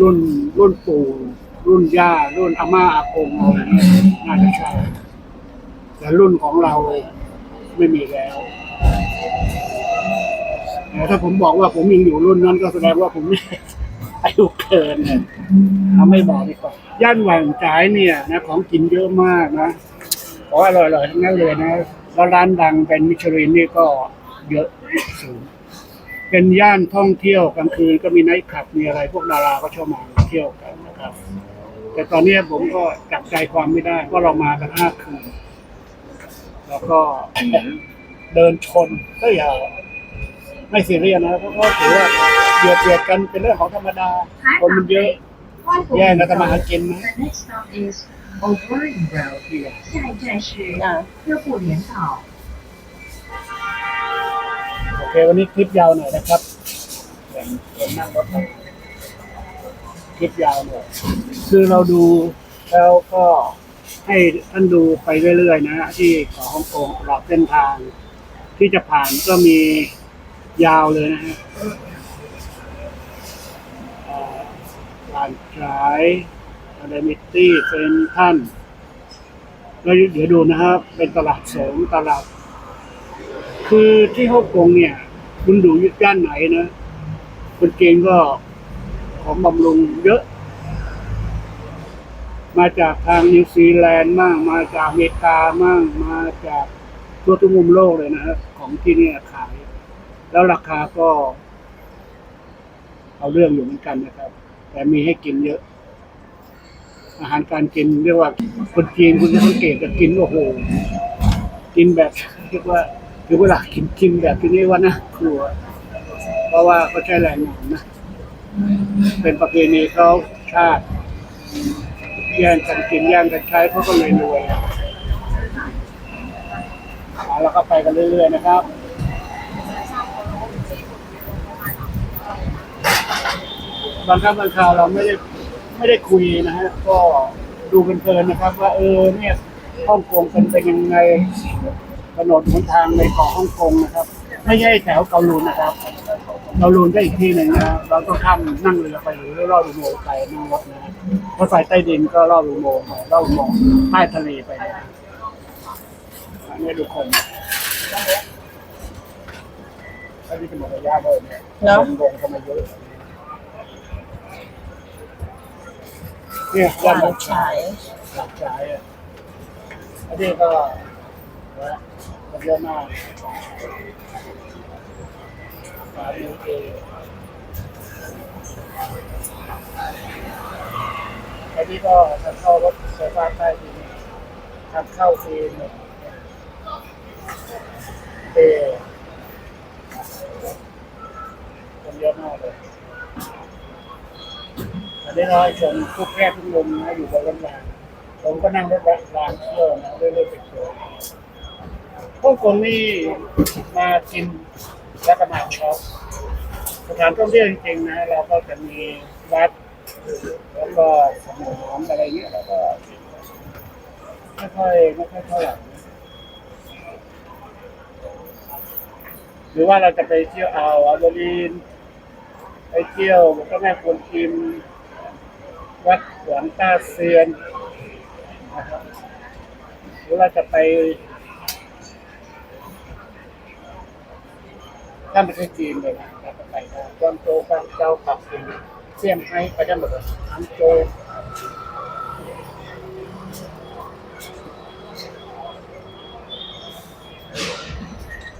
รุ่นรุ่นปู่รุ่นย่ารุ่นอาม่าอากงอะไรเงี้ยน่าจะใช่แต่รุ่นของเราไม่มีแล้วแต่ถ้าผมบอกว่าผมยังอยู่รุ่นนั้นก็แสดงว่าผมอายุเกินเนี่ยเอาไม่บอกดีกว่าย่านหว่างจ่ายเนี่ยนะของกินเยอะมากนะของอร่อยๆทั้งนั้นเลยนะแล้วร้านดังเป็นมิชลินนี่ก็เยอะสูง เป็นย่านท่องเที่ยวกลางคืนก็มีไนท์คลับมีอะไรพวกดาราก็ชอบมาเที่ยวกันนะครับ แต่ตอนนี้ผมก็จับใจความไม่ได้เพราะเรามากันห้าคืนแล้วก็เดินชนก็อย่าไม่ซีเรียสนะเพราะก็ถือว่าเบียดเบียดกันเป็นเรื่องของธรรมดา คนมันเยอะ แย่งกันทำมาหากินนะ The next เควันนี้คลิปยาวหน่อยนะครับผมนั่งรถคลิปยาวหน่อยคือเราดูแล้วก็ให้ท่านดูไปเรื่อยๆนะที่เกาะฮ่องกงตลอดเส้นทาง ที่จะผ่านก็มียาวเลยนะฮะเอ่อลานขายอะดมิตี้เซนทันแล้วเดี๋ยวดูนะครับ เป็นตลาดสงตลาด คือที่ฮ่องกงเนี่ย คุณดูยุดย่านไหนนะคนเก่งก็ของบำรุงเยอะ มาจากทางนิวซีแลนด์มั่งมาจากอเมริกามั่งมาจากทั่วทุกมุมโลกเลยนะฮะของที่นี่ขาย แล้วราคาก็ เอาเรื่องอยู่เหมือนกันนะครับ แต่มีให้กินเยอะ อาหารการกินเรียกว่าคนจีนคุณจะสังเกตจะกินโอ้โหกินแบบเรียกว่า คือเวลากินกินแบบที่นี่ว่านะครัว เพราะว่าเขาใช้แรงงานนะ เป็นประเพณีเขาชาติ แย่งกันกินแย่งกันใช้เขาก็เลยรวยเอาแล้วก็ไปกันเรื่อยๆนะครับบางครั้งบางคราวเราไม่ได้ไม่ได้คุยนะฮะก็ดูเพลินๆนะครับ ว่าเออเนี่ยฮ่องกงเป็นเป็นยังไง ถนนหนทางในเกาะฮ่องกงนะครับ ไม่ใช่แถวเกาลูนนะครับ เกาลูนก็อีกที่หนึ่งนะเราต้องข้ามนั่งเรือไปหรือลอดอุโมงค์ไปนั่งรถนะรถไฟใต้ดินก็ลอดอุโมงค์ไปลอดอุโมงค์ใต้ทะเลไปนะอันนี้ดูคนอันนี้เป็นหมดระยะเลยเนี่ยเนอะลงๆก็ไม่เยอะเนี่ยหย่านวานหลักฉายหลักฉายอะอันนี้ก็ นะคนเยอะมากสามนิ้วเองอันนี้ก็ทางเข้ารถไฟฟ้าใต้ดินทางเข้าเองเนี่ยเอคนเยอะมากเลยอันนี้เราให้ชมทุกแพทย์ทุกมุมนะอยู่บนรถรางผมก็นั่งรถรางเที่ยวนะเรื่อยๆไปเที่ยว พวกคนนี่มากินแล้วก็มาช็อปสถานท่องเที่ยวจริงๆนะเราก็จะมีวัด แล้วก็สนามอะไรเงี้ยแล้วก็ไม่ค่อยไม่ค่อยเท่าไหร่หรือว่าเราจะไปเที่ยวอ่าวอาบรีนไปเที่ยวก็แม่ควรกินวัดหวังตาเซียนนะครับหรือเราจะไป ข้ามประเทศจีนเลยนะครับไปได้กวางโจวกวางเจ้าปักกิ่งเซี่ยงไฮ้ไปได้หมดเลยทั้งโจว